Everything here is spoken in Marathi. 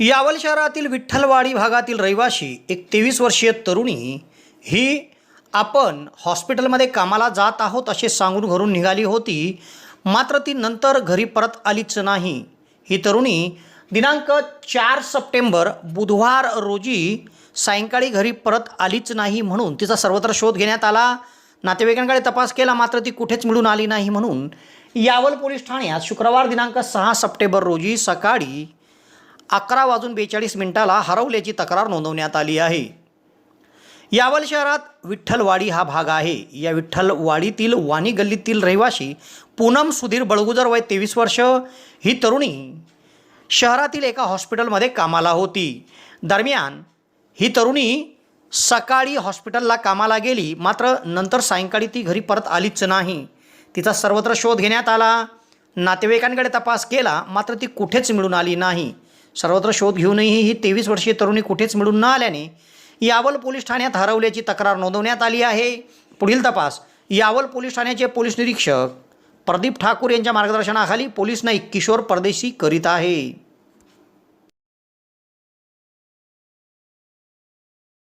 यावल शहरातील विठ्ठलवाडी भागातील रहिवाशी एक तेवीस वर्षीय तरुणी ही आपण हॉस्पिटलमध्ये कामाला जात आहोत असे सांगून घरून निघाली होती. मात्र ती नंतर घरी परत आलीच नाही. ही तरुणी दिनांक चार सप्टेंबर बुधवार रोजी सायंकाळी घरी परत आलीच नाही म्हणून तिचा सर्वत्र शोध घेण्यात आला. नातेवाईकांकडे तपास केला मात्र ती कुठेच मिळून आली नाही म्हणून. यावल पोलीस ठाण्यात शुक्रवार दिनांक सहा सप्टेंबर रोजी सकाळी अकरा वाजून बेचाळीस मिनिटाला हरवल्याची तक्रार नोंदवण्यात आली आहे. यावल शहरात विठ्ठलवाडी हा भाग आहे. या विठ्ठलवाडीतील वाणी गल्लीतील रहिवाशी पूनम सुधीर बळगुजर वय तेवीस वर्ष. ही तरुणी शहरातील एका हॉस्पिटलमध्ये कामाला होती. दरम्यान ही तरुणी सकाळी हॉस्पिटलला कामाला गेली. मात्र नंतर सायंकाळी ती घरी परत आलीच नाही. तिचा सर्वत्र शोध घेण्यात आला. नातेवाईकांकडे तपास केला. मात्र ती कुठेच मिळून आली नाही. सर्वत्र शोध घेऊनही ही तेवीस वर्षीय तरुणी कुठेच मिळून न आल्याने यावल पोलीस ठाण्यात हरवल्याची तक्रार नोंदवण्यात आली आहे. पुढील तपास. यावल पोलीस ठाण्याचे पोलीस निरीक्षक प्रदीप ठाकूर यांच्या मार्गदर्शनाखाली पोलीस नाईक किशोर परदेशी करीत आहे.